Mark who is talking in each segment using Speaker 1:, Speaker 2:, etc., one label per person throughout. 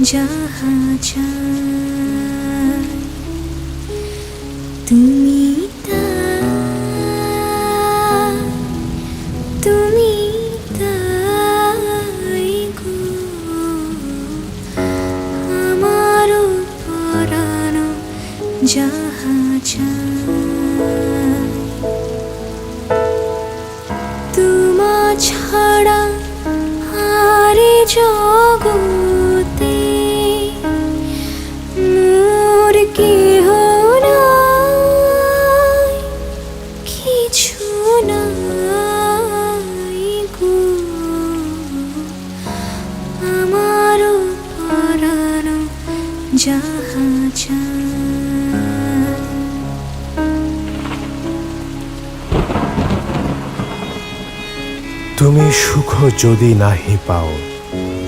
Speaker 1: যাহা তুমি তুমি পরানো যাহা ছাড়া আরে যাহা
Speaker 2: তুমি সুখ যদি নাহি পাও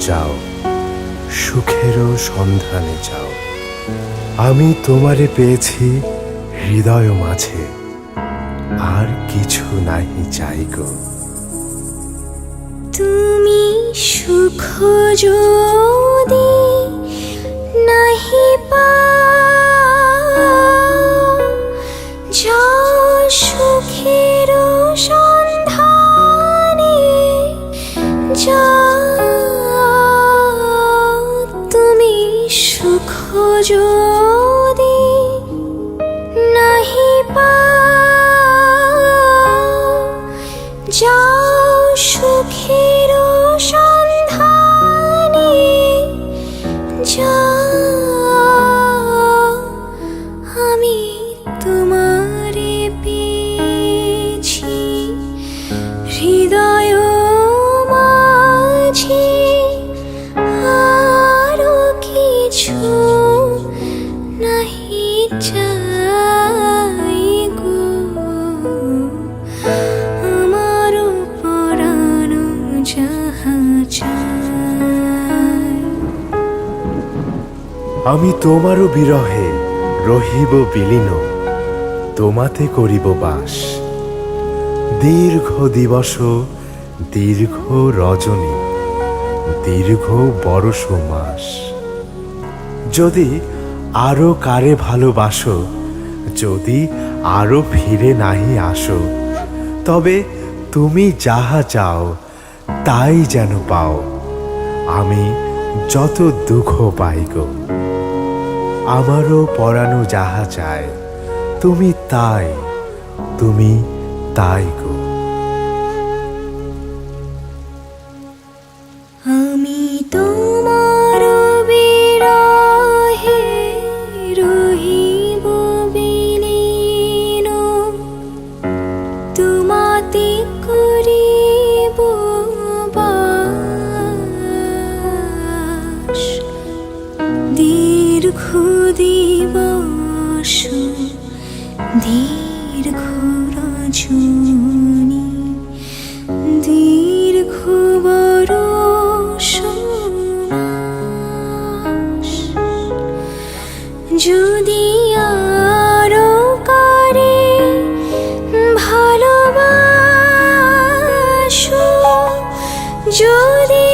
Speaker 2: যাও। সুখেরও সন্ধানে যাও। আমি তোমারে পেয়েছি হৃদয় মাঝে। আর কিছু নাহি চাই গো।
Speaker 1: তুমি সুখ যদি সুখের সন্ধানে যাও তুমি সুখ যদি নাহি যাও সুখের সন্ধানে আমি
Speaker 2: তোমারও বিরহে রহিব বিলীন, তোমাতে করিব বাস। দীর্ঘ দিবস, দীর্ঘ রজনী, দীর্ঘ বরষ মাস। যদি আরও কারে ভালোবাসো, যদি আরও ফিরে নাহি আসো, তবে তুমি যাহা চাও, তাই যেন পাও। আমি যত দুঃখ পাই গো। আমারও পরানো যাহা চায় তুমি তাই তুমি তাই গো।
Speaker 1: আমি তোমার দীর্ঘ দিবস দীর্ঘ রজনী দীর্ঘ। যদি ভালোবাসো যদি